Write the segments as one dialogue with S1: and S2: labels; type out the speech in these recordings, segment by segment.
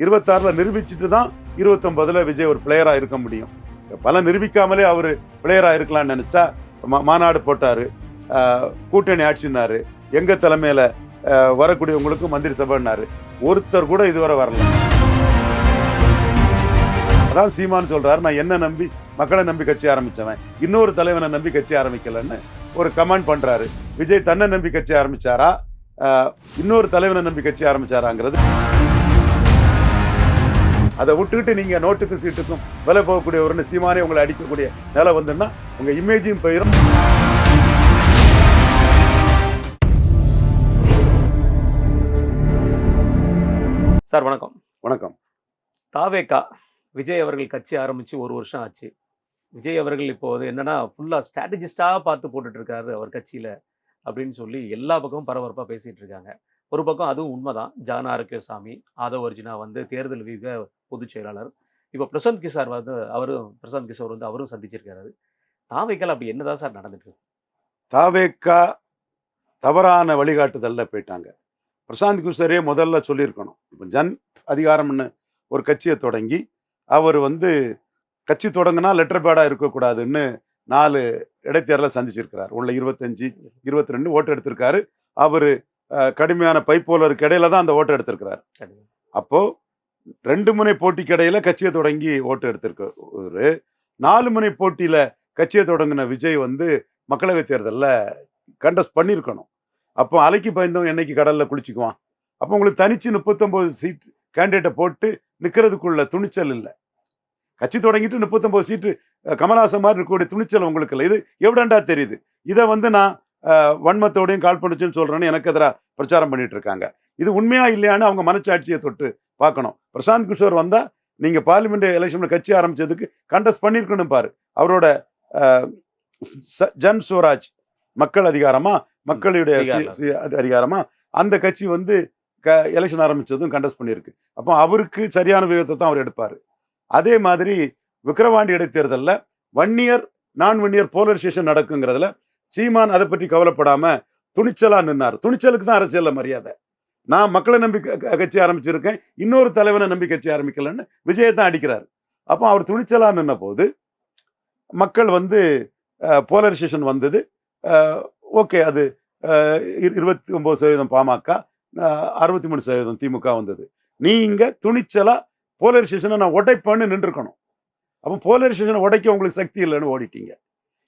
S1: இருபத்தாறுல நிரூபிச்சுட்டு தான் இருபத்தொன்பதுல விஜய் ஒரு பிளேயரா இருக்க முடியும். பல நிரூபிக்காமலே அவர் பிளேயரா இருக்கலாம்னு நினைச்சா மா- மாநாடு போட்டாரு. ஆஹ் கூட்டணி ஆட்சினாரு. எங்க தலைமையில வரக்கூடியவங்களுக்கு மந்திரி சபைனாரு ஒருத்தர் கூட இதுவரை வரல. அதான் சீமான் சொல்றாரு நான் என்ன நம்பி மக்களை நம்பி கட்சி ஆரம்பிச்சவன். இன்னொரு தலைவனை நம்பி கட்சி ஆரம்பிக்கலன்னு ஒரு கமெண்ட் பண்றாரு. விஜய் தன்னை நம்பி கட்சி ஆரம்பிச்சாரா? ஆஹ் இன்னொரு தலைவனை நம்பி கட்சி ஆரம்பிச்சாராங்கிறது அதை விட்டுக்கிட்டு நீங்க நோட்டுக்கு சீட்டுக்கும் விலை போகக்கூடிய ஒரு சீமானே உங்களை அடிக்கக்கூடிய நிலை வந்துன்னா உங்க இமேஜும் போயிடும்
S2: சார் வணக்கம்.
S1: வணக்கம்.
S2: தாவேகா விஜய் அவர்கள் கட்சி ஆரம்பிச்சு ஒரு வருஷம் ஆச்சு. விஜய் அவர்கள் இப்போ வந்து என்னன்னா ஃபுல்லாக ஸ்ட்ராட்டஜிஸ்டாக பார்த்து போட்டுட்டு இருக்காரு அவர் கட்சியில் அப்படின்னு சொல்லி எல்லா பக்கமும் பரபரப்பாக பேசிட்டு இருக்காங்க ஒரு பக்கம் அதுவும் உண்மைதான். ஜான ஆரோக்கியசாமி ஆதவ் அர்ஜுனா வந்து தேர்தல் வியூக பொதுச் செயலாளர். இப்போ பிரசாந்த் கிஷோர் வந்து அவரும் பிரசாந்த் கிஷோர் வந்து அவரும் சந்திச்சிருக்காரு. தாவேக்கால் அப்படி என்னதான் சார் நடந்துட்டு?
S1: தாவேக்கா தவறான வழிகாட்டுதல்ல போயிட்டாங்க. பிரசாந்த் கிஷோரே முதல்ல சொல்லியிருக்கணும். இப்போ ஜன் அதிகாரம்னு ஒரு கட்சியை தொடங்கி அவர் வந்து கட்சி தொடங்கினா லெட்டர் பேடாக இருக்கக்கூடாதுன்னு நாலு இடைத்தேர்தலை சந்திச்சிருக்கிறார். உள்ள இருபத்தஞ்சு இருபத்தி ரெண்டு ஓட்டு எடுத்திருக்காரு. அவர் கடுமையான பைப்போலருக்கு இடையில தான் அந்த ஓட்டு எடுத்திருக்கிறார்.
S2: சரி.
S1: ரெண்டு முனை போட்டிக்கு இடையில கட்சியை தொடங்கி ஓட்டு எடுத்திருக்க நாலு முனை போட்டியில கட்சியை தொடங்கின விஜய் வந்து மக்களவைத் தேர்தலில் கண்டஸ்ட் பண்ணியிருக்கணும் அப்போ அலைக்கு பயந்தவன் என்னைக்கு கடலில் குளிச்சுக்குவான்? அப்போ உங்களுக்கு தனிச்சு முப்பத்தொம்போது சீட் கேண்டிடேட்டை போட்டு நிற்கிறதுக்குள்ள துணிச்சல் இல்லை. கட்சி தொடங்கிட்டு முப்பத்தொம்போது சீட்டு கமலாசன் மாதிரி இருக்கக்கூடிய துணிச்சல் உங்களுக்கு இல்லை. இது எவிடண்டா தெரியுது? இதை வந்து நான் வன்மத்தோடையும் கால் பண்ணுச்சுன்னு சொல்கிறேன்னு எனக்கு எதிராக பிரச்சாரம் பண்ணிட்டு இருக்காங்க. இது உண்மையா இல்லையான்னு அவங்க மனச்சாட்சியை தொட்டு பார்க்கணும். பிரசாந்த் கிஷோர் வந்தா நீங்க பார்லிமெண்ட் எலெக்ஷன்ல கட்சி ஆரம்பிச்சதுக்கு கண்டஸ்ட் பண்ணியிருக்கணும் பாரு. அவரோட ஜன் ஸ்வராஜ் மக்கள் அதிகாரமா மக்களுடைய
S2: அதிகாரம்.
S1: அந்த கட்சி வந்து க எலெக்ஷன் ஆரம்பிச்சதும் கண்டஸ்ட் பண்ணியிருக்கு. அப்போ அவருக்கு சரியான விகிதத்தை தான் அவர் எடுப்பார். அதே மாதிரி விக்கிரவாண்டி இடைத்தேர்தலில் ஒன் இயர் நான் ஒன் இயர் போலரைசேஷன் நடக்குங்கிறதுல சீமான் அதை பற்றி கவலைப்படாம துணிச்சலா நின்னார். துணிச்சலுக்கு தான் அரசியல்ல மரியாதை. நான் மக்களை நம்பி க- கட்சி ஆரம்பிச்சிருக்கேன். இன்னொரு தலைவனை நம்பி கட்சி ஆரம்பிக்கலன்னு விஜயை தான் அடிக்கிறார். அப்போ அவர் துணிச்சலாக நின்ன போது மக்கள் வந்து போலரைசேஷன் வந்தது. ஓகே அது இரு- இருபத்தி ஒம்பது சதவீதம் பாமக அறுபத்தி மூணு சதவீதம் திமுக வந்தது. நீங்க துணிச்சலா போலரைசேஷனை நான் உடைப்பேன்னு நின்றுக்கணும் அப்போ போலரைசேஷனை உடைக்க உங்களுக்கு சக்தி இல்லைன்னு ஓடிட்டீங்க.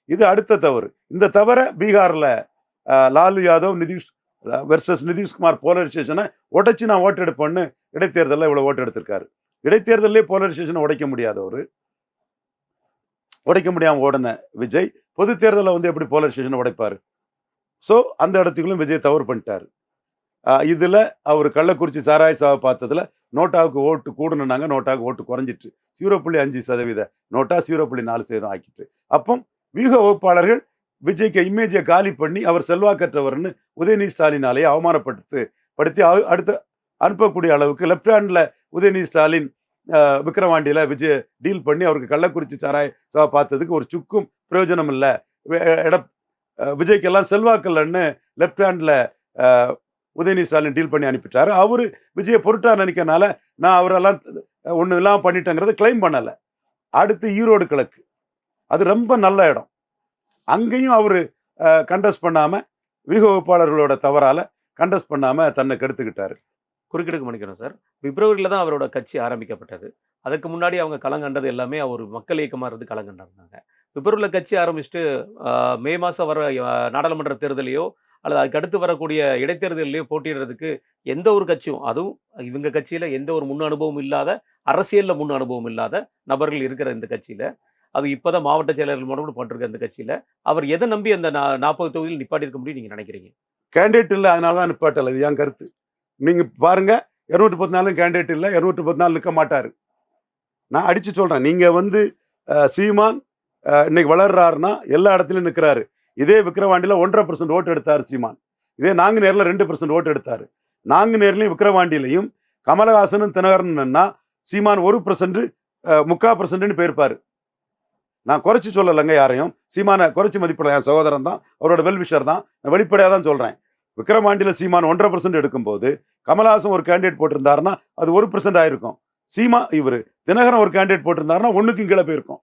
S1: இது அடுத்த தவறு. இந்த தவிர பீகார்ல லாலு யாதவ் நிதிஷ் வெர்சஸ் நிதிஷ்குமார் போலரைசேஷனை உடைச்சு நான் ஓட்டு எடுப்பேன்னு இடைத்தேர்தலில் இவ்வளோ ஓட்டு எடுத்திருக்காரு. இடைத்தேர்தலே போலரைசேஷனை உடைக்க முடியாதவர் உடைக்க முடியாமல் ஓடின விஜய் பொது தேர்தலில் வந்து எப்படி போலரைசேஷனை உடைப்பாரு? ஸோ அந்த இடத்துக்குள்ளும் விஜய் தவறு பண்ணிட்டாரு. இதில் இதுல அவர் கள்ளக்குறிச்சி சாராய சாவை பார்த்ததுல நோட்டாவுக்கு ஓட்டு கூடணுனாங்க நோட்டாவுக்கு ஓட்டு குறைஞ்சிட்டு. ஜீரோ புள்ளி அஞ்சு சதவீத நோட்டா ஜீரோ புள்ளி நாலு சதவீதம் ஆக்கிட்டு. அப்போ வியூக வகுப்பாளர்கள் விஜய்க்கு இமேஜை காலி பண்ணி அவர் செல்வாக்கற்றவர்னு உதயநிதி ஸ்டாலினாலேயே அவமானப்படுத்து படுத்தி அவ- அடுத்து அனுப்பக்கூடிய அளவுக்கு லெஃப்ட் ஹேண்டில் உதயநிதி ஸ்டாலின் விக்ரவாண்டியில் விஜய் டீல் பண்ணி அவருக்கு கள்ளக்குறிச்சி சாராய சபா பார்த்ததுக்கு ஒரு சுக்கும் பிரயோஜனம் இல்லை. எட விஜய்க்கெல்லாம் செல்வாக்கல்லன்னு left handle Udhayanidhi Stalin deal பண்ணி அனுப்பிட்டார். அவரு விஜயை பொருட்டாக நினைக்கனால நான் அவரெல்லாம் ஒன்று இல்லாமல் பண்ணிட்டேங்கிறத கிளைம் பண்ணலை. அடுத்து ஈரோடு கிழக்கு. அது ரொம்ப நல்ல இடம். அங்கேயும் அவர் கண்டஸ்ட் பண்ணாமல் வியூக வகுப்பாளர்களோட கண்டஸ்ட் பண்ணாமல் தன்னை கெடுத்துக்கிட்டார்.
S2: குறுக்கிடுக்கு மன்னிக்கணும் சார் பிப்ரவரியில் தான் அவரோட கட்சி ஆரம்பிக்கப்பட்டது. அதுக்கு முன்னாடி அவங்க கலங்கண்டது எல்லாமே அவர் மக்கள் இயக்கமாக இருந்து களம் பிப்ரவரியில் கட்சி ஆரம்பிச்சுட்டு மே மாதம் வர நாடாளுமன்ற தேர்தலையோ அல்லது அதுக்கு அடுத்து வரக்கூடிய இடைத்தேர்தலையோ போட்டியிடுறதுக்கு எந்த ஒரு கட்சியும் அதுவும் இவங்க கட்சியில் எந்த ஒரு முன் அனுபவம் இல்லாத அரசியலில் முன் அனுபவம் இல்லாத நபர்கள் இருக்கிற இந்த கட்சியில் அது இப்போதான் மாவட்ட செயலர்கள் மூலம் போட்டிருக்க இந்த கட்சியில். அவர் எதை நம்பி அந்த நா- நாற்பது தொகுதியில் நிப்பாட்டியிருக்க முடியும் நீங்கள் நினைக்கிறீங்க?
S1: கேண்டிடேட் இல்லை அதனால தான் நிப்பாட்டல. இது என் கருத்து. நீங்க பாருங்க இருநூற்றி பத்து நாலும் கேண்டிடேட் இல்லை இருநூற்றி பத்து நாள் நிற்க மாட்டார். நான் அடிச்சு சொல்றேன். நீங்க வந்து சீமான் இன்னைக்கு வளர்றாருன்னா எல்லா இடத்துலையும் நிற்கிறாரு இதே விக்ரவாண்டியில் ஒன்றரை பர்சன்ட் ஓட்டு எடுத்தார் சீமான். இதே நாங்குநேரில் ரெண்டு பர்சன்ட் ஓட்டு எடுத்தார். நாங்கு நேர்லையும் விக்கிரவாண்டியிலையும் கமலஹாசனும் தினகரன்னா சீமான் ஒரு பர்சன்ட் முக்கால் பர்சன்ட்னு போயிருப்பார். நான் குறைச்சி சொல்லலைங்க யாரையும். சீமானை குறைச்சி மதிப்பிடல என் சகோதரன் தான். அவரோட வெல்விஷர் தான். நான் வெளிப்படையாக தான் சொல்கிறேன் விக்ரமாண்டியில் சீமான் ஒன்றரை பர்சன்ட் எடுக்கும்போது கமலஹாசன் ஒரு கேண்டிடேட் போட்டிருந்தாருன்னா அது ஒரு பர்சன்ட் ஆயிருக்கும். சீமா இவர் தினகரன் ஒரு கேண்டிடேட் போட்டிருந்தாருன்னா ஒன்றுக்கும் கீழே போயிருக்கும்.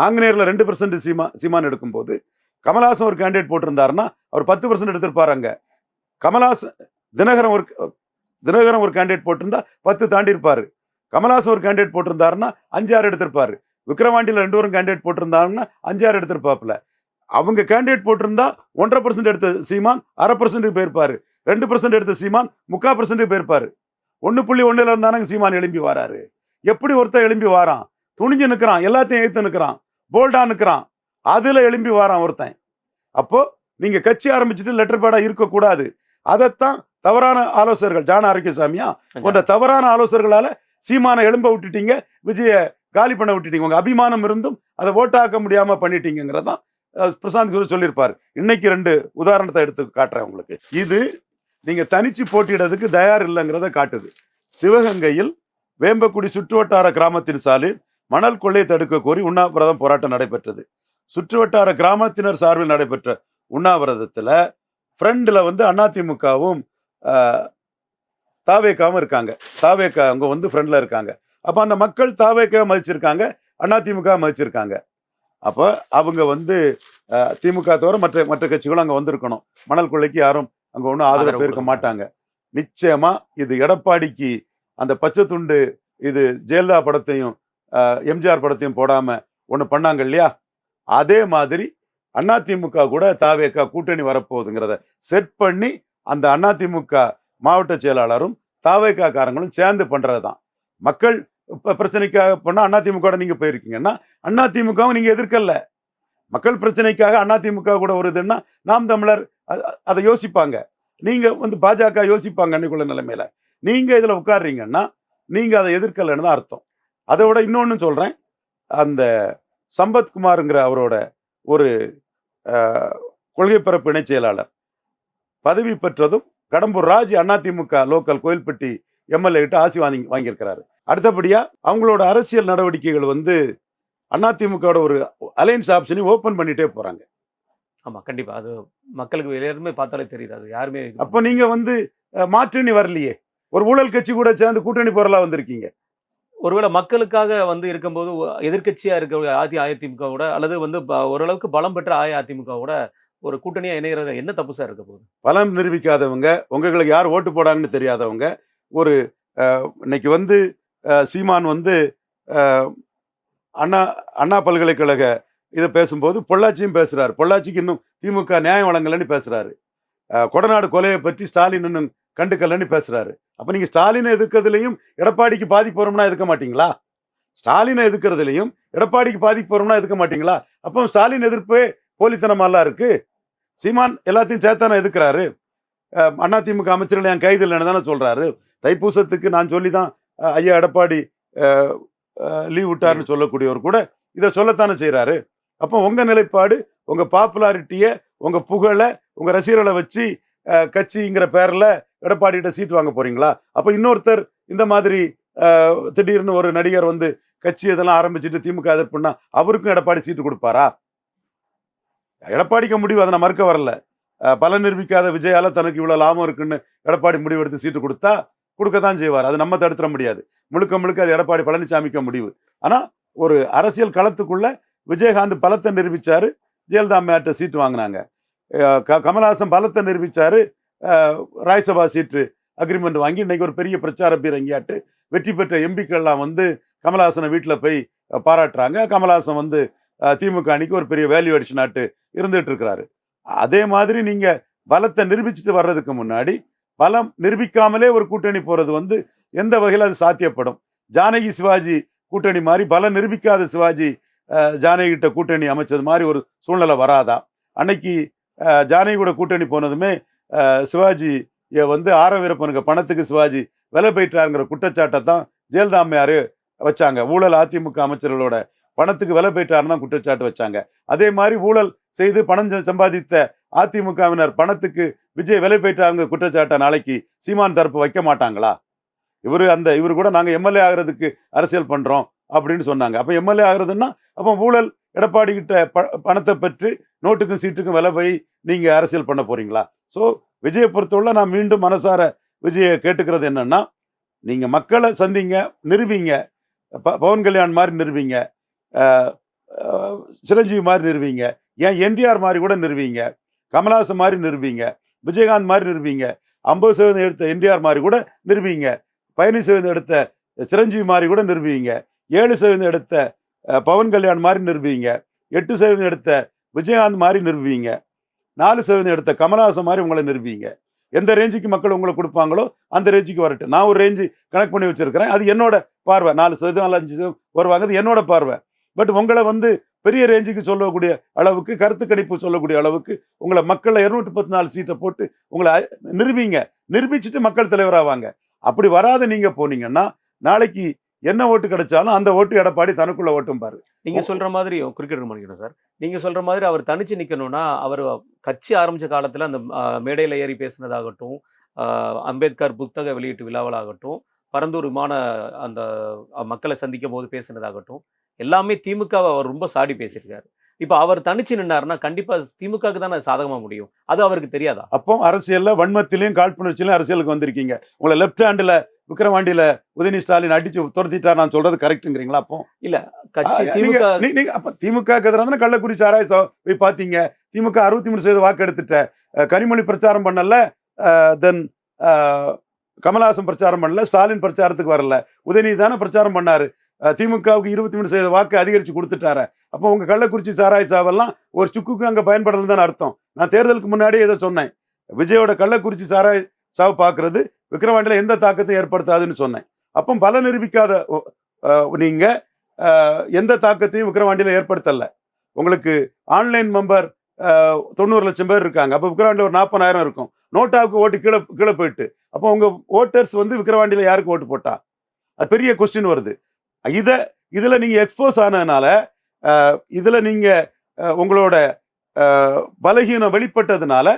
S1: நாங்குநேரில் ரெண்டு பர்சன்ட் சீமா சீமான் எடுக்கும்போது கமலஹாசன் ஒரு கேண்டிடேட் போட்டிருந்தாருன்னா அவர் பத்து பர்சன்ட் எடுத்திருப்பார் அங்கே கமலஹாசன் தினகரன் ஒரு தினகரன் ஒரு கேண்டிடேட் போட்டிருந்தா பத்து தாண்டி இருப்பாரு கமலஹாசன் ஒரு கேண்டிடேட் போட்டிருந்தாருன்னா அஞ்சு ஆறு எடுத்திருப்பார். விக்ரவாண்டியில் ரெண்டு பேரும் கேண்டிடேட் போட்டிருந்தாங்கன்னா அஞ்சாறு எடுத்திருப்பாப்புல. அவங்க கேண்டிடேட் போட்டிருந்தா ஒன்றரை பர்சன்ட் எடுத்த சீமான் அரை பர்சன்ட்டுக்கு போயிருப்பாரு. ரெண்டு பர்சன்ட் எடுத்த சீமான் முக்கால் பர்சன்ட்டுக்கு போயிருப்பாரு. ஒன்று புள்ளி ஒன்றில் இருந்தானங்க சீமான் எழும்பி வராரு. எப்படி ஒருத்தன் எழும்பி வாரான்? துணிஞ்சு நிற்கிறான் எல்லாத்தையும் எழுத்து நிற்கிறான் போல்டா நிற்கிறான் அதுல எழும்பி வாரான் ஒருத்தன். அப்போ நீங்க கட்சி ஆரம்பிச்சுட்டு லெட்டர் பேடா இருக்கக்கூடாது. அதைத்தான் தவறான ஆலோசகர்கள் ஜான ஆரோக்கியசாமியா போன்ற தவறான ஆலோசகர்களால சீமானை எழும்ப விட்டுட்டீங்க விஜய காலி பண்ண விட்டுட்டீங்க. உங்கள் அபிமானம் இருந்தும் அதை ஓட்டாக்க முடியாமல் பண்ணிட்டீங்கிறது தான் பிரசாந்த் குரு சொல்லியிருப்பார். இன்னைக்கு ரெண்டு உதாரணத்தை எடுத்து காட்டுறேன் உங்களுக்கு. இது நீங்கள் தனிச்சு போட்டியிடறதுக்கு தயார் இல்லைங்கிறத காட்டுது. சிவகங்கையில் வேம்பக்குடி சுற்றுவட்டார கிராமத்தின் சாலில் மணல் கொள்ளையை தடுக்க கோரி உண்ணாவிரதம் போராட்டம் நடைபெற்றது. சுற்றுவட்டார கிராமத்தினர் சார்பில் நடைபெற்ற உண்ணாவிரதத்தில் ஃப்ரெண்டில் வந்து அதிமுகவும் தாவேக்காவும் இருக்காங்க. தாவேக்கா அவங்க வந்து ஃப்ரெண்டில் இருக்காங்க. அப்போ அந்த மக்கள் தாவேக்காவை மதிச்சிருக்காங்க அதிமுக மதிச்சிருக்காங்க. அப்போ அவங்க வந்து திமுக தவிர மற்ற மற்ற கட்சிகளும் அங்கே வந்திருக்கணும். மணல் கொள்ளைக்கு யாரும் அங்கே ஒன்றும் ஆதரவு போயிருக்க மாட்டாங்க. நிச்சயமா இது எடப்பாடிக்கு அந்த பச்சை துண்டு இது ஜெயலலிதா படத்தையும் எம்ஜிஆர் படத்தையும் போடாம ஒன்று பண்ணாங்க இல்லையா? அதே மாதிரி அதிமுக கூட தாவேக்கா கூட்டணி வரப்போகுதுங்கிறத செட் பண்ணி அந்த அதிமுக மாவட்ட செயலாளரும் தாவேக்கா காரங்களும் சேர்ந்து பண்றது தான் மக்கள் பிரச்சனைக்காக போனால் அதிமுக வோட நீங்கள் போயிருக்கீங்கன்னா அதிமுகவும் நீங்கள் எதிர்க்கல. மக்கள் பிரச்சனைக்காக அதிமுக கூட வருதுன்னா நாம் தமிழர் அதை யோசிப்பாங்க. நீங்கள் வந்து பாஜக யோசிப்பாங்க அன்னைக்குள்ள நிலைமையில். நீங்கள் இதில் உட்கார்றீங்கன்னா நீங்கள் அதை எதிர்க்கலைன்னு தான் அர்த்தம். அதை விட இன்னொன்று சொல்கிறேன் அந்த சம்பத்குமாருங்கிற அவரோட ஒரு கொள்கை பரப்பு இணைச் செயலாளர். பதவி பெற்றதும் கடம்பூர் ராஜ் அதிமுக லோக்கல் கோயில்பட்டி எம்எல்ஏ கிட்ட ஆசி வாங்கி வாங்கியிருக்கிறாரு. அடுத்தபடியா அவங்களோட அரசியல் நடவடிக்கைகள் வந்து அதிமுகவோட ஒரு அலையன்ஸ் ஆப்ஷனையும் ஓபன் பண்ணிட்டே போறாங்க.
S2: ஆமா கண்டிப்பா. அது மக்களுக்கு எல்லாருமே பார்த்தாலே தெரியுது. அது யாருமே
S1: அப்போ நீங்க வந்து மாற்றுனி வரலையே. ஒரு ஊழல் கட்சி கூட சேர்ந்து கூட்டணி போறலா வந்திருக்கீங்க?
S2: ஒருவேளை மக்களுக்காக வந்து இருக்கும்போது எதிர்க்கட்சியா இருக்க அதி அதிமுகவோட அல்லது வந்து ஓரளவுக்கு பலம் பெற்ற அஇஅதிமுகவோட ஒரு கூட்டணியா இணைகிறது என்ன தப்பு சார் இருக்க போகுது?
S1: பலம் நிரூபிக்காதவங்க உங்களுக்கு யார் ஓட்டு போடாங்கன்னு தெரியாதவங்க ஒரு இன்னைக்கு வந்து சீமான் வந்து அண்ணா அண்ணா பல்கலைக்கழக இதை பேசும்போது பொள்ளாச்சியும் பேசுறாரு. பொள்ளாச்சிக்கு இன்னும் திமுக நியாயம் வழங்கலைன்னு பேசுறாரு. கொடநாடு கொலையை பற்றி ஸ்டாலின் இன்னும் கண்டுக்கலன்னு பேசுறாரு. அப்போ நீங்க ஸ்டாலினை எதிர்க்கிறதுலையும் எடப்பாடிக்கு பாதிப்பு வரும்னா எதுக்க மாட்டீங்களா? ஸ்டாலினை எதிர்க்கிறதுலையும் எடப்பாடிக்கு பாதிப்பு வரும்னா எதுக்க மாட்டீங்களா? அப்போ ஸ்டாலின் எதிர்ப்பே போலித்தனமாலாம் இருக்கு. சீமான் எல்லாத்தையும் சேர்த்தான எதுக்குறாரு அதிமுக அமைச்சர்கள் என் கைது இல்லைன்னு தானே சொல்றாரு. தைப்பூசத்துக்கு நான் சொல்லி தான் ஐயா எடப்பாடி லீவ் விட்டாருன்னு சொல்லக்கூடியவர் கூட இதை சொல்லத்தானே செய்றாரு. அப்போ உங்க நிலைப்பாடு உங்க பாப்புலாரிட்டியை உங்க புகழை உங்க ரசிகர்களை வச்சு கட்சிங்கிற பேர்ல எடப்பாடிகிட்ட சீட் வாங்க போறீங்களா? அப்போ இன்னொருத்தர் இந்த மாதிரி திடீர்னு ஒரு நடிகர் வந்து கட்சி இதெல்லாம் ஆரம்பிச்சுட்டு திமுக எதிர்ப்புன்னா அவருக்கும் எடப்பாடி சீட்டு கொடுப்பாரா? எடப்பாடிக்கு முடிவு அதை நான் மறுக்க வரல. பலன் நிரூபிக்காத விஜயால தனக்கு இவ்வளவு லாபம் இருக்குன்னு எடப்பாடி முடிவெடுத்து சீட்டு கொடுத்தா கொடுக்க தான் செய்வார். அது நம்ம தடுத்துட முடியாது. முழுக்க முழுக்க அது எடப்பாடி பழனிசாமிக்க முடிவு. ஆனால் ஒரு அரசியல் களத்துக்குள்ள விஜயகாந்த் பலத்தை நிரூபித்தார் ஜெயலலிதா அம்மையாட்ட சீட்டு வாங்கினாங்க. க- கமலஹாசன் பலத்தை நிரூபிச்சாரு அஹ் ராஜ்சபா சீட்டு அக்ரிமெண்ட் வாங்கி இன்றைக்கி ஒரு பெரிய பிரச்சார பீரங்கியாட்டு வெற்றி பெற்ற எம்பிக்கள்லாம் வந்து கமலஹாசனை வீட்டில் போய் பாராட்டுறாங்க. கமலஹாசன் வந்து திமுக அணிக்கு ஒரு பெரிய வேல்யூ அடிஷன் ஆட்டு இருந்துகிட்டு இருக்கிறாரு. அதே மாதிரி நீங்கள் பலத்தை நிரூபிச்சுட்டு வர்றதுக்கு முன்னாடி பலம் நிரூபிக்காமலே ஒரு கூட்டணி போகிறது வந்து எந்த வகையில் அது சாத்தியப்படும்? ஜானகி சிவாஜி கூட்டணி மாதிரி பலம் நிரூபிக்காத சிவாஜி ஜானகிட்ட கூட்டணி அமைச்சது மாதிரி ஒரு சூழ்நிலை வராதா? அன்னைக்கு ஜானகி கூட கூட்டணி போனதுமே சிவாஜி வந்து ஆர வீரப்பனுக்கு பணத்துக்கு சிவாஜி விலை போயிட்டாருங்கிற குற்றச்சாட்டை தான் ஜெயலலிதா அம்மையார் வச்சாங்க. ஊழல் அதிமுக அமைச்சர்களோட பணத்துக்கு விலை போயிட்டாருன்னு தான் குற்றச்சாட்டு வச்சாங்க. அதே மாதிரி ஊழல் செய்து பணம் சம்பாதித்த அதிமுகவினர் பணத்துக்கு விஜய் விலை போயிட்டாருங்க குற்றச்சாட்டை நாளைக்கு சீமான் தரப்பு வைக்க மாட்டாங்களா? இவரு அந்த இவர் கூட நாங்கள் எம்எல்ஏ ஆகிறதுக்கு அரசியல் பண்ணுறோம் அப்படின்னு சொன்னாங்க. அப்போ எம்எல்ஏ ஆகிறதுன்னா அப்போ ஊழல் எடப்பாடி கிட்ட ப- பணத்தை பெற்று நோட்டுக்கும் சீட்டுக்கும் விலை போய் நீங்கள் அரசியல் பண்ண போகிறீங்களா ஸோ விஜயை பொறுத்தவரை நான் மீண்டும் மனசார விஜயை கேட்டுக்கிறது என்னென்னா நீங்கள் மக்களை சந்திங்க நிறுவிங்க. ப- பவன் கல்யாண் மாதிரி நிறுவிங்க. சிரஞ்சீவி மாதிரி நிறுவீங்க. ஏன் என்டிஆர் மாதிரி கூட நிறுவிங்க. கமலாசன் மாதிரி நிறுவிங்க. விஜயகாந்த் மாதிரி நிரூபிங்க. ஐம்பது சதவீதம் எடுத்த என்டிஆர் மாதிரி கூட நிரூபிங்க. பதினஞ்சு சதவீதம் எடுத்த சிரஞ்சீவி மாதிரி கூட நிரூபிங்க. ஏழு சதவீதம் எடுத்த பவன் கல்யாண் மாதிரி நிரூபிங்க. எட்டு சதவீதம் எடுத்த விஜயகாந்த் மாதிரி நிரூபிங்க. நாலு சதவீதம் எடுத்த கமலஹாசன் மாதிரி உங்களை நிரூபிங்க. எந்த ரேஞ்சுக்கு மக்கள் உங்களுக்கு கொடுப்பாங்களோ அந்த ரேஞ்சுக்கு வரட்டும். நான் ஒரு ரேஞ்சு கணக்கு பண்ணி வச்சிருக்கிறேன். அது என்னோட பார்வை. நாலு சதவீதம் நாலு அஞ்சு சதவீதம் வருவாங்க. அது என்னோட பார்வை. பட் உங்களை வந்து பெரிய ரேஞ்சுக்கு சொல்லக்கூடிய அளவுக்கு கருத்து கணிப்பு சொல்லக்கூடிய அளவுக்கு உங்களை மக்களை இருநூற்றி பத்து நாலு சீட்டை போட்டு உங்களை நிரூபிங்க. நிரூபிச்சுட்டு மக்கள் தலைவராவாங்க. அப்படி வராத நீங்க போனீங்கன்னா நாளைக்கு என்ன ஓட்டு கிடைச்சாலும் அந்த ஓட்டு எடப்பாடி தனக்குள்ள ஓட்டும் பாரு.
S2: நீங்க சொல்ற மாதிரி குறுக்கிட்டு பண்ணிக்கணும் சார். நீங்க சொல்ற மாதிரி அவர் தனிச்சு நிக்கணும்னா அவர் கட்சி ஆரம்பிச்ச காலத்துல அந்த மேடையில ஏறி பேசினதாகட்டும் அம்பேத்கர் புத்தக வெளியீட்டு விழாவலாகட்டும் பரந்தூர் விமான அந்த மக்களை சந்திக்கும் போது பேசினதாகட்டும் எல்லாமே திமுக வை அவர் ரொம்ப சாடி பேசியிருக்காரு. இப்போ அவர் தனிச்சு நின்னாருன்னா கண்டிப்பா திமுகவுக்கு தானே சாதகமா முடியும். அது அவருக்கு தெரியாதா?
S1: அப்போ அரசியல்ல வன்மத்திலையும் காழ்ப்புணர்ச்சியிலும் அரசியலுக்கு வந்திருக்கீங்க. உங்களை லெஃப்ட் ஹேண்டில் விக்ரவாண்டியில உதயநிதி ஸ்டாலின் அடிச்சு துரத்திட்டா நான் சொல்றது கரெக்ட்டுங்கிறீங்களா அப்போ?
S2: கட்சி
S1: ஆ, நீங்க
S2: திமுக
S1: நீ- நீங்க அப்ப திமுக எதிராக கள்ளக்குறிச்சி ஆராய் போய் பாத்தீங்க. திமுக அறுபத்தி மூணு சதவீத வாக்கு எடுத்துட்ட கனிமொழி பிரச்சாரம் பண்ணல. தென் கமலஹாசன் பிரச்சாரம் பண்ணல ஸ்டாலின் பிரச்சாரத்துக்கு வரல. உதயநிதி தானே பிரச்சாரம் பண்ணார். திமுகவுக்கு இருபத்தி மூணு சதவீத வாக்கு அதிகரித்து கொடுத்துட்டாரு. அப்போ உங்கள் கள்ளக்குறிச்சி சாராய் சாவெல்லாம் ஒரு சுக்குக்கு அங்கே பயன்படலன்னு அர்த்தம். நான் தேர்தலுக்கு முன்னாடியே இதை சொன்னேன். விஜயோட கள்ளக்குறிச்சி சாராய் சாவு பார்க்கறது விக்ரவாண்டியில் எந்த தாக்கத்தையும் ஏற்படுத்தாதுன்னு சொன்னேன். அப்போ பல நிரூபிக்காத நீங்கள் எந்த தாக்கத்தையும் விக்ரவாண்டியில் ஏற்படுத்தலை. உங்களுக்கு ஆன்லைன் மெம்பர் தொண்ணூறு லட்சம் பேர் இருக்காங்க. அப்போ விக்ரவாண்டியில் ஒரு நாற்பதாயிரம் இருக்கும். நோட்டாவுக்கு ஓட்டு கீழே கீழே போயிட்டு. அப்போ உங்கள் ஓட்டர்ஸ் வந்து விக்ரவாண்டியில் யாருக்கு ஓட்டு போட்டா? அது பெரிய கொஸ்டின் வருது. இதை இதில் நீங்கள் எக்ஸ்போஸ் ஆனதுனால இதில் நீங்கள் உங்களோட பலகீனம் வெளிப்பட்டதுனால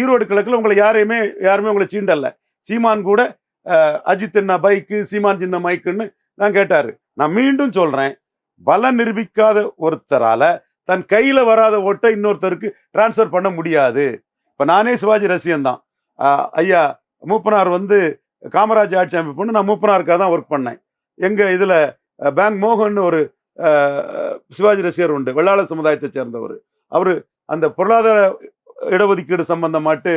S1: ஈரோடு கிழக்கில் உங்களை யாரையுமே யாருமே உங்களை சீண்டல்ல. சீமான் கூட அஜித் என்ன பைக்கு சீமான் சின்ன மைக்குன்னு தான் கேட்டார். நான் மீண்டும் சொல்கிறேன் பலம் நிரூபிக்காத ஒருத்தரால் தன் கையில் வராத ஓட்டை இன்னொருத்தருக்கு டிரான்ஸ்ஃபர் பண்ண முடியாது. இப்போ நானே சிவாஜி ரசிகன் தான் ஐயா மூப்பனார் வந்து காமராஜ் ஆட்சி அமைப்புன்னு நான் மூப்பனாருக்காக தான் ஒர்க் பண்ணேன். எங்கள் இதில் பேங்க் மோகன் ஒரு சிவாஜி ரசிகர் உண்டு வெள்ளாள சமுதாயத்தை சேர்ந்தவர். அவர் அந்த பொருளாதார இடஒதுக்கீடு சம்பந்தமாட்டு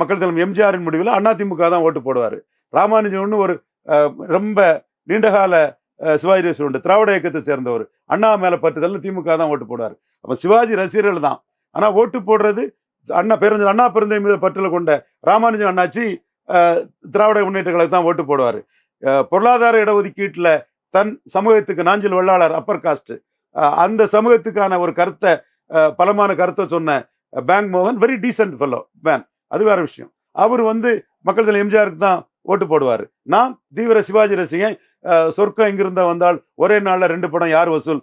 S1: மக்கள் தலைவர் எம்ஜிஆரின் முடிவில் அதிமுக தான் ஓட்டு போடுவார். ராமானுஜன் ஒரு ரொம்ப நீண்டகால சிவாஜி ரசிகர் உண்டு திராவிட இயக்கத்தை சேர்ந்தவர். அண்ணா மேலே பட்டுதல் திமுக தான் ஓட்டு போடுவார். அப்போ சிவாஜி ரசிகர்கள் தான். ஆனால் ஓட்டு போடுறது அண்ணா பேருந்து அண்ணா பெருந்தை மீது பற்றில கொண்ட ராமானுஜன் அண்ணாச்சி திராவிட முன்னேற்ற கழகம் தான் ஓட்டு போடுவார். பொருளாதார இடஒதுக்கீட்டில் தன் சமூகத்துக்கு நாஞ்சில் வெள்ளாளர் அப்பர் காஸ்ட் அந்த சமூகத்துக்கான ஒரு கருத்தை பலமான கருத்தை சொன்ன பேங்க் மோகன் வெரி டீசென்ட் ஃபெல்லோ மேன் அது வேற விஷயம். அவர் வந்து மக்கள் தலைவர் எம்ஜிஆருக்கு தான் ஓட்டு போடுவார். நான் தீவிர சிவாஜி ரசிகன் சொர்க்கம் இங்கிருந்த வந்தால் ஒரே நாளில் ரெண்டு படம் யார் வசூல்?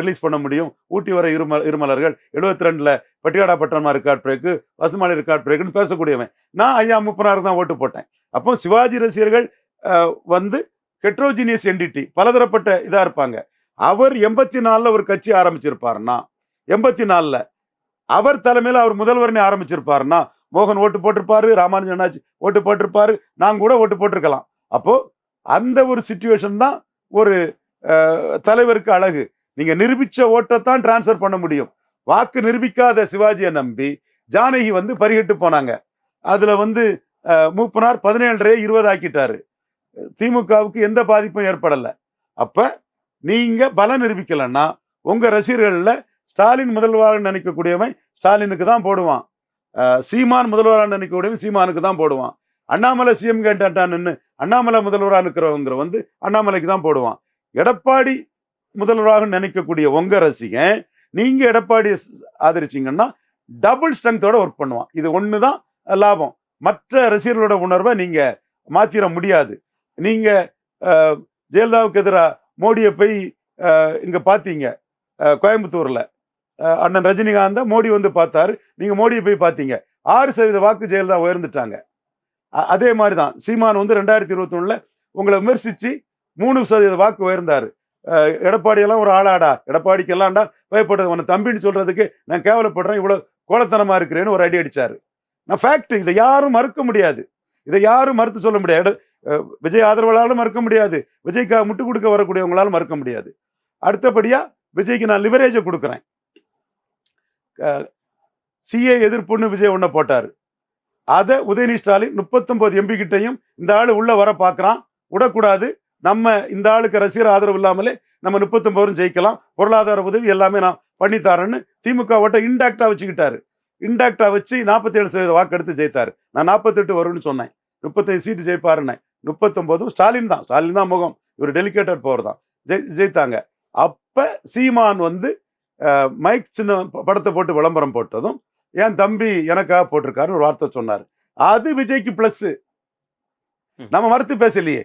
S1: ரிலீஸ் பண்ண முடியும். ஊட்டி வர இரும இருமலர்கள் எழுபத்தி ரெண்டில் பட்டியாடா பட்டணமா ரெக்கார்ட் பிரேக்கு பசுமாலை ரெக்கார்ட் பிரேக்குன்னு பேசக்கூடியவன். நான் ஐயா முப்பனாறு தான் ஓட்டு போட்டேன். அப்போ சிவாஜி ரசிகர்கள் வந்து ஹெட்ரோஜினியஸ் என்டிட்டி பலதரப்பட்ட இதாக இருப்பாங்க. அவர் எண்பத்தி நாலில் ஒரு கட்சி ஆரம்பிச்சிருப்பாருன்னா எண்பத்தி நாலில் அவர் தலைமையில் அவர் முதல்வர்னே ஆரம்பிச்சிருப்பாருன்னா மோகன் ஓட்டு போட்டிருப்பாரு ராமானுஜன் அண்ணாச்சி ஓட்டு போட்டிருப்பாரு நான் கூட ஓட்டு போட்டிருக்கலாம். அப்போது அந்த ஒரு சுச்சுவேஷன் தான் ஒரு தலைவருக்கு அழகு. நீங்க நிரூபிச்ச ஓட்டைத்தான் டிரான்ஸ்ஃபர் பண்ண முடியும். வாக்கு நிரூபிக்காத சிவாஜியை நம்பி ஜானகி வந்து பரிகட்டு போனாங்க. அதுல வந்து மூப்பனார் பதினேழரை இருபது ஆக்கிட்டாரு. திமுகவுக்கு எந்த பாதிப்பும் ஏற்படலை. அப்ப நீங்க பலம் நிரூபிக்கலன்னா உங்க ரசிகர்களில் ஸ்டாலின் முதல்வராக நினைக்கக்கூடியவன் ஸ்டாலினுக்கு தான் போடுவான். சீமான் முதல்வராக நினைக்கக்கூடியவன் சீமானுக்கு தான் போடுவான். அண்ணாமலை சிஎம் கேட்டான்னு அண்ணாமலை முதல்வராக இருக்கிறவங்க வந்து அண்ணாமலைக்கு தான் போடுவான். எடப்பாடி முதல்வராக நினைக்கக்கூடிய உங்க ரசிகன் நீங்க எடப்பாடி ஆதரிச்சீங்கன்னா டபுள் ஸ்ட்ரென்த்தோட ஒர்க் பண்ணுவான். இது ஒன்று தான் லாபம். மற்ற ரசிகர்களோட உணர்வை நீங்க மாத்திர முடியாது. நீங்க ஜெயலலிதாவுக்கு எதிராக மோடியை போய் இங்கே இங்க பார்த்தீங்க கோயம்புத்தூரில். கோயம்புத்தூர்ல அண்ணன் ரஜினிகாந்த மோடி வந்து பார்த்தாரு. நீங்க மோடியை போய் பார்த்தீங்க ஆறு சதவீத வாக்கு ஜெயலலிதா உயர்ந்துட்டாங்க. அதே மாதிரி தான் சீமான் வந்து ரெண்டாயிரத்தி இருபத்தி உங்களை விமர்சித்து மூணு சதவீத வாக்கு உயர்ந்தார். எடப்பாடியெல்லாம் ஒரு ஆளாடா எடப்பாடிக்கு எல்லாம்டா பயப்படுறது உன தம்பின்னு சொல்றதுக்கு நான் கேவலப்படுறேன் இவ்வளோ கோலத்தனமாக இருக்கிறேன்னு ஒரு அடி அடித்தார் நான் ஃபேக்ட் இதை யாரும் மறுக்க முடியாது. இதை யாரும் மறுத்து சொல்ல முடியாது. விஜய் ஆதரவாளாலும் மறுக்க முடியாது. விஜய்க்காக முட்டு கொடுக்க வரக்கூடியவங்களாலும் மறுக்க முடியாது. அடுத்தபடியாக விஜய்க்கு நான் லிவரேஜை கொடுக்குறேன். சிஏ எதிர்ப்புன்னு விஜய் ஒன்று போட்டார். அதை உதயநிதி ஸ்டாலின் முப்பத்தொம்பது எம்பி கிட்டையும் இந்த ஆள் உள்ளே வர பார்க்குறான் விடக்கூடாது. நம்ம இந்த ஆளுக்கு ரசிகர் ஆதரவு இல்லாமலே நம்ம முப்பத்தொன்பது ஜெயிக்கலாம். பொருளாதார உதவி எல்லாமே நான் பண்ணித்தாரேன்னு திமுக ஓட்ட இன்டாக்டா வச்சுக்கிட்டாரு. இன்டாக்டா வச்சு நாற்பத்தி ஏழு சதவீத வாக்கு எடுத்து ஜெயித்தாரு. நான் நாற்பத்தெட்டு வரும்னு சொன்னேன். முப்பத்தஞ்சு சீட்டு ஜெயிப்பாருன்னேன். முப்பத்தொன்பதும் ஸ்டாலின் தான். ஸ்டாலின் தான் முகம். இவர் டெலிகேட்டட் பவர் தான். ஜெய் ஜெயித்தாங்க. அப்ப சீமான் வந்து மைக் சின்ன படத்தை போட்டு விளம்பரம் போட்டதும் என் தம்பி எனக்காக போட்டிருக்காருன்னு ஒரு வார்த்தை சொன்னார். அது விஜய்க்கு பிளஸ்
S2: ம்.
S1: நம்ம மறுத்து பேசலையே.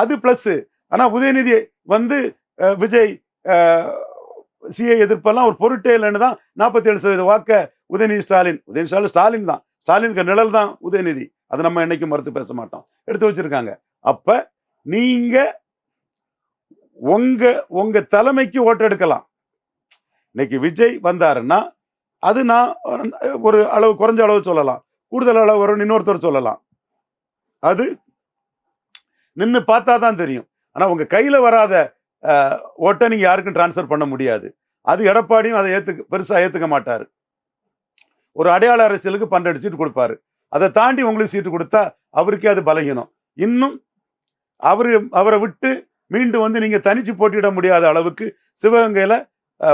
S1: அது பிளஸ் ஆனா உதயநிதி வந்து விஜய் சிஏ எதிர்ப்பெல்லாம் ஒரு பொருட்டே இல்லைன்னு தான் நாற்பத்தி ஏழு சதவீத வாக்க உதயநிதி ஸ்டாலின் உதயநிதி ஸ்டாலின் ஸ்டாலின் தான். ஸ்டாலினுக்கு நிழல் தான் உதயநிதி. அதை நம்ம என்னைக்கும் மறுத்து பேச மாட்டோம். எடுத்து வச்சிருக்காங்க. அப்ப நீங்க உங்க உங்க தலைமைக்கு ஓட்டெடுக்கலாம் இன்னைக்கு விஜய் வந்தாருன்னா அது நான் ஒரு அளவு குறைஞ்ச அளவு சொல்லலாம். கூடுதல் அளவு வரும்னு இன்னொருத்தர் சொல்லலாம். அது நின்று பார்த்தா தான் தெரியும். ஆனால் உங்கள் கையில் வராத ஓட்டை நீங்கள் யாருக்கும் டிரான்ஸ்ஃபர் பண்ண முடியாது. அது எடப்பாடியும் அதை ஏற்றுக்க பெருசாக ஏற்றுக்க மாட்டார். ஒரு அடையாள அரசியலுக்கு பன்னெண்டு சீட்டு கொடுப்பாரு. அதை தாண்டி உங்களுக்கு சீட்டு கொடுத்தா அவருக்கே அது பலகீனம். இன்னும் அவர் அவரை விட்டு மீண்டும் வந்து நீங்கள் தனிச்சு போட்டியிட முடியாத அளவுக்கு சிவகங்கையில்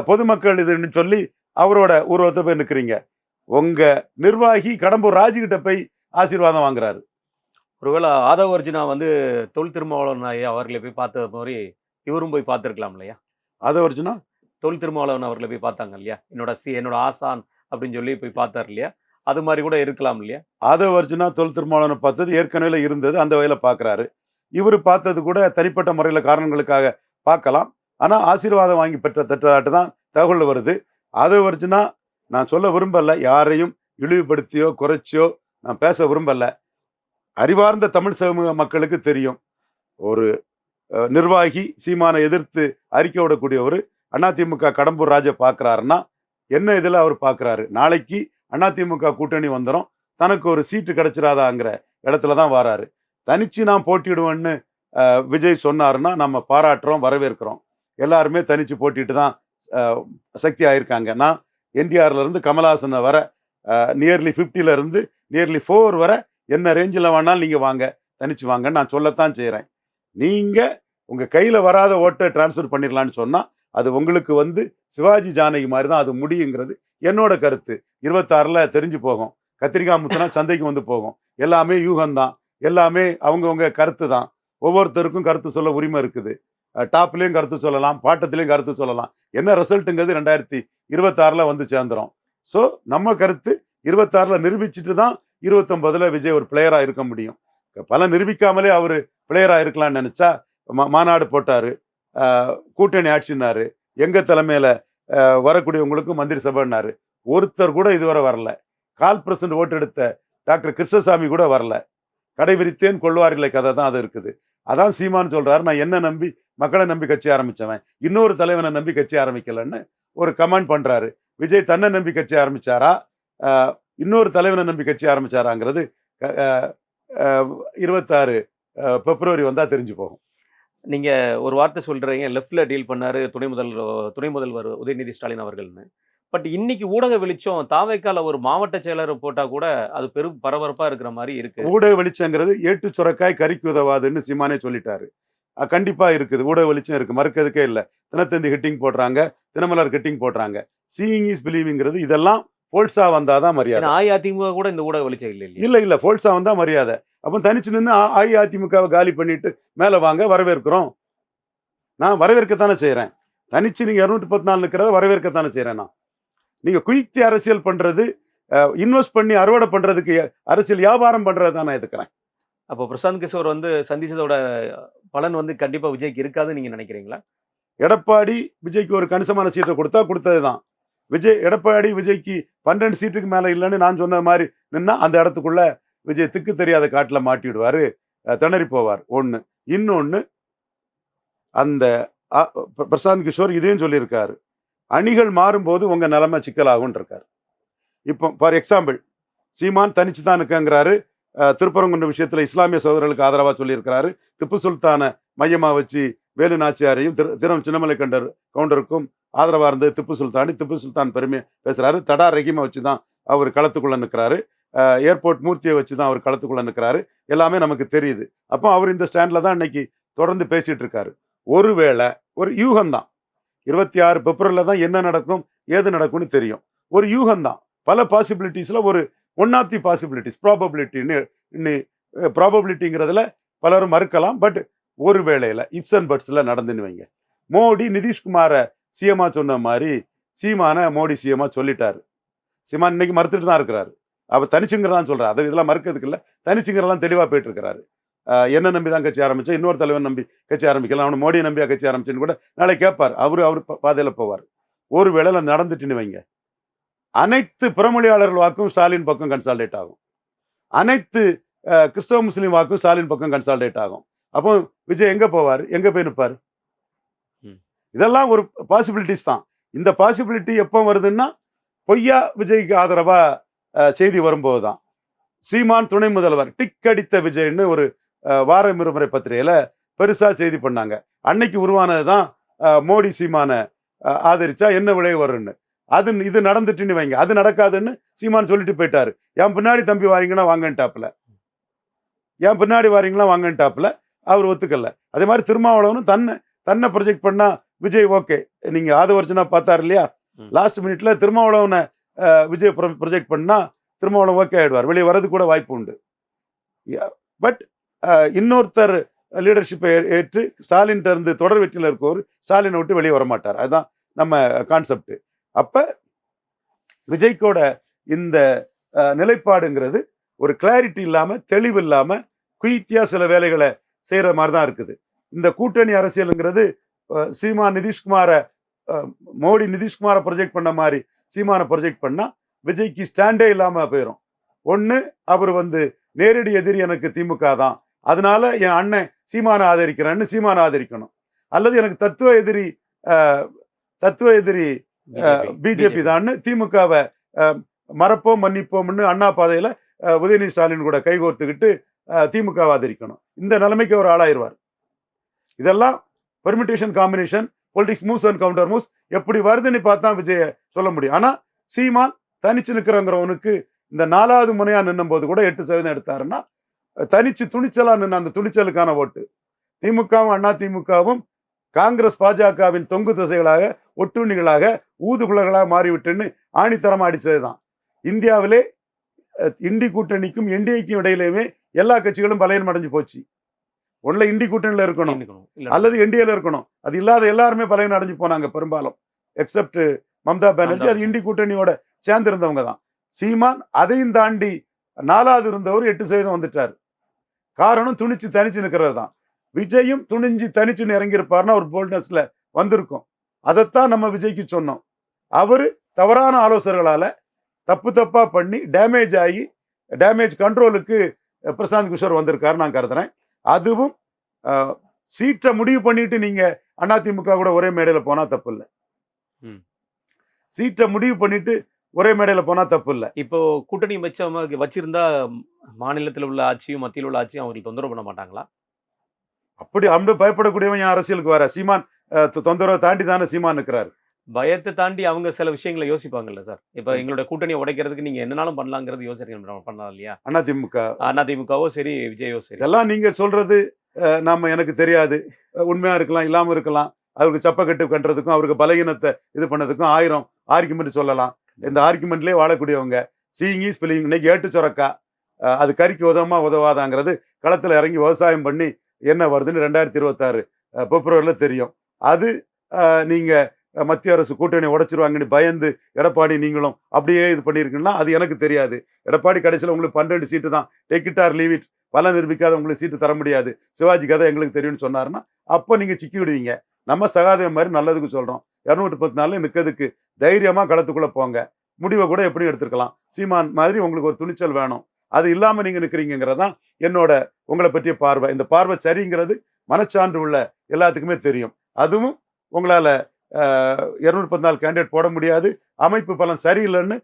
S1: பொதுமக்கள் இதுன்னு சொல்லி அவரோட ஊர்வலத்தை போய் நிற்கிறீங்க உங்கள் நிர்வாகி கடம்பூர் ராஜுகிட்ட போய் ஆசீர்வாதம் வாங்குறாரு.
S2: ஒருவேளை ஆதவ அர்ஜுனா வந்து தொல் திருமாவளவன் ஐயா அவர்களை போய் பார்த்த மாதிரி இவரும் போய் பார்த்துருக்கலாம் இல்லையா?
S1: அதை வச்சுன்னா
S2: தொல் திருமாவளவன் அவர்களை போய் பார்த்தாங்க இல்லையா? என்னோட சி என்னோட ஆசான் அப்படின்னு சொல்லி போய் பார்த்தார் இல்லையா? அது மாதிரி கூட இருக்கலாம் இல்லையா?
S1: ஆதவ அர்ஜுனா தொல் திருமாவளவனை பார்த்தது ஏற்கனவே இருந்தது அந்த வகையில பார்க்கறாரு. இவர் பார்த்தது கூட தனிப்பட்ட முறையில் காரணங்களுக்காக பார்க்கலாம். ஆனா ஆசீர்வாதம் வாங்கி பெற்ற தட்டதாட்டு தான் தகவல் வருது. ஆதவ அர்ஜுனா நான் சொல்ல விரும்பல யாரையும் இழிவுபடுத்தியோ குறைச்சியோ நான் பேச விரும்பல. அறிவார்ந்த தமிழ் சமூக மக்களுக்கு தெரியும். ஒரு நிர்வாகி சீமானை எதிர்த்து அறிக்கை விடக்கூடியவர் அதிமுக கடம்பூர் ராஜை பார்க்கறாருன்னா என்ன இதில் அவர் பார்க்குறாரு நாளைக்கு அதிமுக கூட்டணி வந்துடும் தனக்கு ஒரு சீட்டு கிடச்சிடாதாங்கிற இடத்துல தான் வராரு. தனிச்சு நான் போட்டிடுவேன்னு விஜய் சொன்னாருன்னா நம்ம பாராட்டுறோம் வரவேற்கிறோம். எல்லாருமே தனிச்சு போட்டிட்டு தான் சக்தி ஆயிருக்காங்க. நான் என்டிஆர்லேருந்து கமல்ஹாசனை வர நியர்லி ஃபிஃப்டில இருந்து நியர்லி ஃபோர் வர என்ன ரேஞ்சில் வேணாலும் நீங்கள் வாங்க தனிச்சு வாங்கன்னு நான் சொல்லத்தான் செய்கிறேன் நீங்கள் உங்கள் கையில் வராத ஓட்டை டிரான்ஸ்ஃபர் பண்ணிடலான்னு சொன்னால் அது உங்களுக்கு வந்து சிவாஜி ஜானகி மாதிரி தான் அது முடியுங்கிறது என்னோட கருத்து. இருபத்தாறில் தெரிஞ்சு போகும். கத்திரிக்காய் முத்துனா சந்தைக்கு வந்து போகும். எல்லாமே யூகம்தான். எல்லாமே அவங்கவுங்க கருத்து தான் ஒவ்வொருத்தருக்கும் கருத்து சொல்ல உரிமை இருக்குது. டாப்லேயும் கருத்து சொல்லலாம் பாட்டத்துலேயும் கருத்து சொல்லலாம். என்ன ரிசல்ட்டுங்கிறது ரெண்டாயிரத்தி இருபத்தாறில் வந்து சேர்ந்துரும். ஸோ நம்ம கருத்து இருபத்தாறில் நிரூபிச்சுட்டு தான் இருபத்தொன்பதுல விஜய் ஒரு பிளேயரா இருக்க முடியும். பல நிரூபிக்காமலே அவர் பிளேயரா இருக்கலாம்னு நினைச்சா மா- மாநாடு போட்டாரு. கூட்டணி ஆட்சினாரு. எங்க தலைமையில வரக்கூடியவங்களுக்கு வரக்கூடியவங்களுக்கும் மந்திரி சபைன்னாரு. ஒருத்தர் கூட இதுவரை வரல. கால் பர்சன்ட் ஓட்டு எடுத்த டாக்டர் கிருஷ்ணசாமி கூட வரல. கடைபிடித்தேன் கொள்வாரில்லை கதை தான் அது இருக்குது. அதான் சீமான் சொல்றாரு நான் என்ன நம்பி மக்களை நம்பி கட்சி ஆரம்பிச்சவன். இன்னொரு தலைவனை நம்பி கட்சி ஆரம்பிக்கலன்னு ஒரு கமெண்ட் பண்றாரு. விஜய் தன்னை நம்பி கட்சி ஆரம்பிச்சாரா? இன்னொரு தலைவனை நம்பி கட்சி ஆரம்பிச்சாராங்கிறது இருபத்தாறு பிப்ரவரி வந்தா தெரிஞ்சு போகும்.
S2: நீங்க ஒரு வார்த்தை சொல்றீங்க லெஃப்ட்ல டீல் பண்ணாரு துணை முதல் துணை முதல்வர் உதயநிதி ஸ்டாலின் அவர்கள்னு. பட் இன்னைக்கு ஊடக வெளிச்சம் தாவைக்கால ஒரு மாவட்ட செயலர் போட்டா கூட அது பெரும் பரபரப்பா இருக்கிற மாதிரி இருக்கு.
S1: ஊடக வெளிச்சங்கிறது ஏட்டு சுரக்காய் கறிக்கு உதவாதுன்னு சீமானே சொல்லிட்டாரு. அஹ் கண்டிப்பா இருக்குது ஊடக வெளிச்சம் இருக்கு மறுக்கிறதுக்கே இல்லை. தினத்தந்தி ஹிட்டிங் போடுறாங்க தினமலர் ஹிட்டிங் போடுறாங்க. சீயிங் இஸ் பிலீவிங்கிறது இதெல்லாம் போல்ஸா வந்தாதான் மரியாதை.
S2: ஏன்னா அஇஅதிமுக கூட இந்த ஊடக வெளிச்சம் இல்லை
S1: இல்ல இல்ல போல்ஸா வந்தா மரியாதை. அப்போ தனிச்சு நின்று அஇஅதிமுகவை காலி பண்ணிட்டு மேல வாங்க வரவேற்கிறோம். நான் வரவேற்கத்தானே செய்றேன். தனிச்சு நீங்க இருநூற்றி பத்து நாள் இருக்கிறத வரவேற்கத்தானே செய்றேன் நான். நீங்க குயித்தி அரசியல் பண்றது இன்வெஸ்ட் பண்ணி அறுவடை பண்றதுக்கு அரசியல் வியாபாரம் பண்றது தான் நான் எதுக்குறேன்?
S2: அப்போ பிரசாந்த் கிஷோர் வந்து சந்திச்சதோட பலன் வந்து கண்டிப்பா விஜய்க்கு இருக்காதுன்னு நீங்க நினைக்கிறீங்களா?
S1: எடப்பாடி விஜய்க்கு ஒரு கணிசமான சீட்டை கொடுத்தா கொடுத்தது தான் விஜய் எடப்பாடி விஜய்க்கு பன்னெண்டு சீட்டுக்கு மேலே இல்லைன்னு நான் சொன்ன மாதிரி நின்னா அந்த இடத்துக்குள்ள விஜய் திக்கு தெரியாத காட்டில் மாட்டிடுவார். திணறி போவார். ஒன்று இன்னொன்னு அந்த அ- பிரசாந்த் கிஷோர் இதையும் சொல்லியிருக்காரு. அணிகள் மாறும்போது உங்கள் நிலைமை சிக்கலாகும்னு இருக்காரு இப்போ ஃபார் எக்ஸாம்பிள் சீமான் தனிச்சு தான் இருக்கங்கிறாரு. திருப்பரங்குன்ற விஷயத்துல இஸ்லாமிய சகோதரர்களுக்கு ஆதரவாக சொல்லியிருக்கிறாரு. திப்பு சுல்தானை மையமாக வச்சு வேலு நாச்சியாரையும் திரு தினம் சின்னமலை கண்டர் கவுண்டருக்கும் ஆதரவாக இருந்தது. திப்பு சுல்தானி திப்பு சுல்தான் பெருமையை பேசுகிறாரு தடா ரஹீமை வச்சு தான் அவர் களத்துக்குள்ளே நிற்கிறாரு. ஏர்போர்ட் மூர்த்தியை வச்சு தான் அவர் களத்துக்குள்ளே நிற்கிறாரு. எல்லாமே நமக்கு தெரியுது. அப்போ அவர் இந்த ஸ்டாண்டில் தான் இன்னைக்கு தொடர்ந்து பேசிகிட்டு இருக்காரு. ஒருவேளை ஒரு யூகம்தான். இருபத்தி ஆறு பிப்ரவரியில் தான் என்ன நடக்கும் ஏது நடக்கும்னு தெரியும். ஒரு யூகம்தான். பல பாசிபிலிட்டிஸில் ஒரு ஒன் ஆஃப் தி பாசிபிலிட்டிஸ் ப்ராபபிலிட்டின்னு ப்ராபபிலிட்டிங்கிறதுல பலரும் மறுக்கலாம். பட் ஒரு வேளையில இப்சன் பட்ஸில் நடந்துன்னு வைங்க. மோடி நிதிஷ்குமாரை சிஎம்மா சொன்ன மாதிரி சீமான மோடி சிஎம்மா சொல்லிட்டாரு. சீமான் இன்னைக்கு மறுத்துட்டு தான் இருக்கிறாரு. அவர் தனிச்சுங்கிறதான் சொல்கிறார் அதை இதெல்லாம் மறுக்கிறதுக்கு இல்லை. தனிச்சுங்கிறதான் தெளிவாக போயிட்டு இருக்கிறாரு ஆஹ் என்ன நம்பி தான் கட்சி ஆரம்பிச்சா? இன்னொரு தலைவர் நம்பி கட்சி ஆரம்பிக்கலாம். அவனை மோடியை நம்பியா கட்சி ஆரம்பிச்சுன்னு கூட நாளை கேட்பார். அவரு அவர் பாதையில போவார். ஒரு வேளையில நடந்துட்டுன்னு வைங்க. அனைத்து புறமொழியாளர்கள் வாக்கும் ஸ்டாலின் பக்கம் கன்சால்டேட் ஆகும். அனைத்து கிறிஸ்தவ முஸ்லீம் வாக்கும் ஸ்டாலின் பக்கம் கன்சால்டேட் ஆகும். அப்போ விஜய் எங்க போவார்? எங்க போய் நிற்பார். இதெல்லாம் ஒரு பாசிபிலிட்டிஸ் தான். இந்த பாசிபிலிட்டி எப்போ வருதுன்னா பொய்யா விஜய்க்கு ஆதரவா அஹ், செய்தி வரும்போது தான். சீமான் துணை முதல்வர் டிக் அடித்த விஜய்னு ஒரு வார இருமுறை பத்திரிகையில பெருசா செய்தி பண்ணாங்க. அன்னைக்கு உருவானது தான் மோடி சீமானை ஆதரிச்சா என்ன விளைவு வரும்னு. அது இது நடந்துட்டுன்னு வைங்க. அது நடக்காதுன்னு சீமான் சொல்லிட்டு போயிட்டாரு. என் பின்னாடி தம்பி வாரீங்கன்னா வாங்கன்ட்டாப்புல. என் பின்னாடி வாரீங்களா வாங்கன்ட்டாப்புல. அவர் ஒத்துக்கல. அதே மாதிரி திருமாவளவனும் தன்னை தன்னை ப்ரொஜெக்ட் பண்ணா விஜய் ஓகே நீங்க ஆதவர்ஜனா பார்த்தாரு இல்லையா. லாஸ்ட் மினிட்ல திருமாவளவனை விஜய் ப்ரொஜெக்ட் பண்ணா திருமாவளவன் ஓகே ஆயிடுவார். வெளியே வரது கூட வாய்ப்பு உண்டு. பட் இன்னொருத்தர் லீடர்ஷிப்பை ஏற்று ஸ்டாலின் இருந்து தொடர் வெற்றியில் இருக்கவர் ஸ்டாலினை விட்டு வெளியே வர மாட்டார் அதுதான் நம்ம கான்செப்ட் அப்ப விஜய்க்கோட இந்த நிலைப்பாடுங்கிறது ஒரு கிளாரிட்டி இல்லாம தெளிவு இல்லாம குயித்தியா சில வேலைகளை செய்யற மாதிரி தான் இருக்குது. இந்த கூட்டணி அரசியலுங்கிறது சீமா நிதிஷ்குமாரை மோடி நிதிஷ்குமாரை ப்ரொஜெக்ட் பண்ண மாதிரி சீமானை ப்ரொஜெக்ட் பண்ணா விஜய்க்கு ஸ்டாண்டே இல்லாம போயிடும் ஒண்ணு அவர் வந்து நேரடி எதிரி எனக்கு திமுக தான். அதனால என் அண்ணன் சீமானை ஆதரிக்கிறேன்னு சீமானை ஆதரிக்கணும். அல்லது எனக்கு தத்துவ எதிரி தத்துவ எதிரி பிஜேபி. தான்னு திமுகவை மறப்போம் மன்னிப்போம்னு அண்ணா பாதையில உதயநிதி ஸ்டாலின் கூட கைகோர்த்துக்கிட்டு அஹ், ஆதரிக்கணும் இந்த நிலைமைக்கு அவர் ஆளாயிருவார். இதெல்லாம் permutation combination politics moves and counter moves எப்படி வருதுன்னு பார்த்தா விஜய சொல்ல முடியும். ஆனா சீமான் தனிச்சு நிற்கிறங்கிறவனுக்கு இந்த நாலாவது முனையா நின்னும் போது கூட எட்டு சதவீதம் எடுத்தாருன்னா தனிச்சு துணிச்சலா நின்ன அந்த துணிச்சலுக்கான ஓட்டு. திமுகவும் அண்ணா திமுகவும் காங்கிரஸ் பாஜகவின் தொங்கு திசைகளாக ஒட்டுண்ணிகளாக ஊதுகுழல்களாக மாறிவிட்டுன்னு ஆணித்தரமா அடிச்சதுதான் இந்தியாவிலே இண்டி கூட்டணிக்கும் என்டிஏக்கும் இடையிலேயுமே எல்லா கட்சிகளும் பலையன் அடைஞ்சு போச்சு. ஒன்ல இண்டி கூட்டணியில இருக்கணும். அல்லது என்டிஏல இருக்கணும். அது இல்லாத எல்லாருமே பலையன் அடைஞ்சு போனாங்க பெரும்பாலும். எக்ஸப்ட் மம்தா பானர்ஜி அது இண்டி கூட்டணியோட சேர்ந்திருந்தவங்க தான். சீமான் அதையும் தாண்டி நாலாவது இருந்தவர் எட்டு சதவீதம் வந்துட்டார். காரணம் துணிச்சு தனிச்சு நிற்கிறது தான். விஜயும் துணிஞ்சு தனிச்சுன்னு இறங்கியிருப்பாருன்னா ஒரு போல்ட்னஸ்ல வந்திருக்கும். அதைத்தான் நம்ம விஜய்க்கு சொன்னோம். அவரு தவறான ஆலோசகர்களால தப்பு தப்பா பண்ணி டேமேஜ் ஆகி டேமேஜ் கண்ட்ரோலுக்கு பிரசாந்த் கிஷோர் வந்திருக்காரு நான் கருதுறேன். அதுவும் சீட்டை முடிவு பண்ணிட்டு நீங்க அதிமுக கூட ஒரே மேடையில போனா தப்பு இல்லை
S2: ம்.
S1: சீட்டை முடிவு பண்ணிட்டு ஒரே மேடையில போனா தப்பு இல்லை
S2: இப்போ கூட்டணி வச்சவங்க வச்சிருந்தா மாநிலத்தில் உள்ள ஆட்சியும் மத்தியில் உள்ள ஆட்சியும் அவங்களுக்கு தொந்தரவு பண்ண மாட்டாங்களா?
S1: அப்படி அம்பு பயப்படக்கூடியவன் என் அரசியலுக்கு வர. சீமான் தொந்தரவை தாண்டி தானே சீமான் நிற்கிறாரு
S2: பயத்தை தாண்டி அவங்க சில விஷயங்களை யோசிப்பாங்கல்ல சார். இப்போ. எங்களோட கூட்டணியை உடைக்கிறதுக்கு நீங்க என்னனாலும் பண்ணலாங்கிறது யோசிக்க பண்ணலாம் இல்லையா?
S1: அதிமுக
S2: அதிமுகவோ சரி விஜயோ சரி.
S1: இதெல்லாம் நீங்க சொல்றது நாம எனக்கு தெரியாது. உண்மையா இருக்கலாம் இல்லாம இருக்கலாம். அவருக்கு சப்பக்கட்டு கட்டுறதுக்கும் அவருக்கு பலகீனத்தை இது பண்ணதுக்கும் ஆயிரம் ஆர்குமெண்ட் சொல்லலாம். இந்த ஆர்குமெண்ட்லேயே வாழக்கூடியவங்க சீங்கி ஸ்பெல்லிங் இன்னைக்கு ஏட்டு சுரக்கா. அது கறிக்கு உதவுமா உதவாதாங்கிறது களத்துல இறங்கி விவசாயம் பண்ணி என்ன வருதுன்னு ரெண்டாயிரத்தி இருபத்தாறு பிப்ரவரியில் தெரியும். அது அஹ், நீங்க அஹ், மத்திய அரசு கூட்டணி உடைச்சிருவாங்கன்னு பயந்து எடப்பாடி நீங்களும் அப்படியே இது பண்ணியிருக்கீங்கன்னா அது எனக்கு தெரியாது. எடப்பாடி கடைசியில் உங்களுக்கு பன்னெண்டு சீட்டு தான். Take it or leave it பல நிரூபிக்காத உங்களுக்கு சீட்டு தர முடியாது. சிவாஜி கதை எங்களுக்கு தெரியும்னு சொன்னாருன்னா அப்போ நீங்கள் சிக்கி விடுவீங்க. நம்ம சகாதேவன் மாதிரி நல்லதுக்கு சொல்கிறோம் இரநூத்தி பத்து நாளில் நிற்கிறதுக்கு தைரியமாக களத்துக்குள்ளே போங்க. முடிவை கூட எப்படி எடுத்துருக்கலாம். சீமான் மாதிரி உங்களுக்கு ஒரு துணிச்சல் வேணும். அது இல்லாமல் நீங்கள் நிற்கிறீங்கிறது தான் என்னோட உங்களை பற்றிய பார்வை. இந்த பார்வை சரிங்கிறது மனச்சான்று உள்ள எல்லாத்துக்குமே தெரியும். அதுவும் உங்களால் இரநூத்தி பதினாலு நாலு கேண்டிடேட் போட முடியாது. அமைப்பு பலன் சரியில்லைன்னு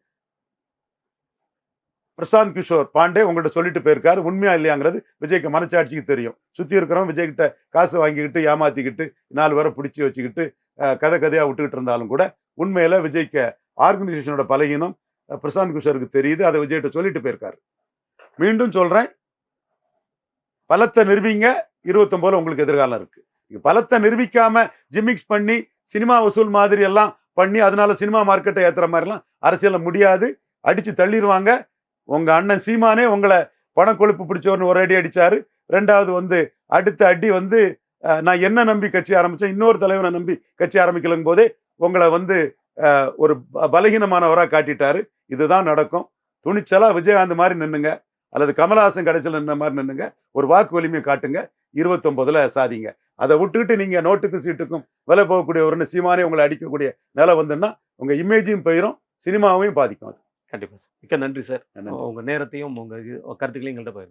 S1: பிரசாந்த் கிஷோர் பாண்டே உங்கள்கிட்ட சொல்லிட்டு போயிருக்காரு. உண்மையா இல்லையாங்கிறது விஜய்க்கு மனச்சாட்சிக்கு தெரியும். சுத்தி இருக்கிறவங்க விஜய்கிட்ட காசு வாங்கிக்கிட்டு ஏமாத்திக்கிட்டு நாலு பேரை பிடிச்சி வச்சுக்கிட்டு கதை கதையா விட்டுக்கிட்டு இருந்தாலும் கூட உண்மையில விஜய்க்கு ஆர்கனைசேஷனோட பலகீனம் பிரசாந்த் கிஷோருக்கு தெரியுது. அதை விஜய்கிட்ட சொல்லிட்டு போயிருக்காரு. மீண்டும் சொல்றேன். பலத்தை நிரூபிங்க. இருபத்தொம்போல உங்களுக்கு எதிர்காலம் இருக்கு. பலத்தை நிரூபிக்காம ஜிமிக்ஸ் பண்ணி சினிமா வசூல் மாதிரி எல்லாம் பண்ணி அதனால சினிமா மார்க்கெட்டை ஏற்றுற மாதிரிலாம் அரசியலில் முடியாது. அடித்து தள்ளிடுவாங்க உங்கள் அண்ணன் சீமானே உங்களை பணம் கொழுப்பு பிடிச்சவர்னு ஒரு அடி அடிச்சாரு. ரெண்டாவது வந்து அடுத்த அடி வந்து நான் என்ன நம்பி கட்சி ஆரம்பித்தேன் இன்னொரு தலைவனை நம்பி கட்சி ஆரம்பிக்கலங்கும் போதே உங்களை வந்து ஒரு ப- பலகீனமானவரா காட்டிட்டாரு. இதுதான் நடக்கும். துணிச்சலாக விஜயகாந்த் மாதிரி நின்னுங்க. அல்லது கமலஹாசன் கடைசியில் நின்ன மாதிரி நின்னுங்க. ஒரு வாக்கு வலிமையை காட்டுங்க. இருபத்தொன்பதுல சாதிங்க. அதை விட்டுக்கிட்டு நீங்க நோட்டுக்கு சீட்டுக்கும் விலை போகக்கூடியவர்னு சீமானே உங்களை அடிக்கக்கூடிய நிலை வந்துன்னா உங்க இமேஜையும் போயிடும் சினிமாவையும் பாதிக்கும் அது.
S2: கண்டிப்பா சார். மிக்க நன்றி சார்.
S1: நன்றி.
S2: உங்க நேரத்தையும் உங்க இது- கருத்துக்களையும் எங்கள்கிட்ட பகிர்ந்து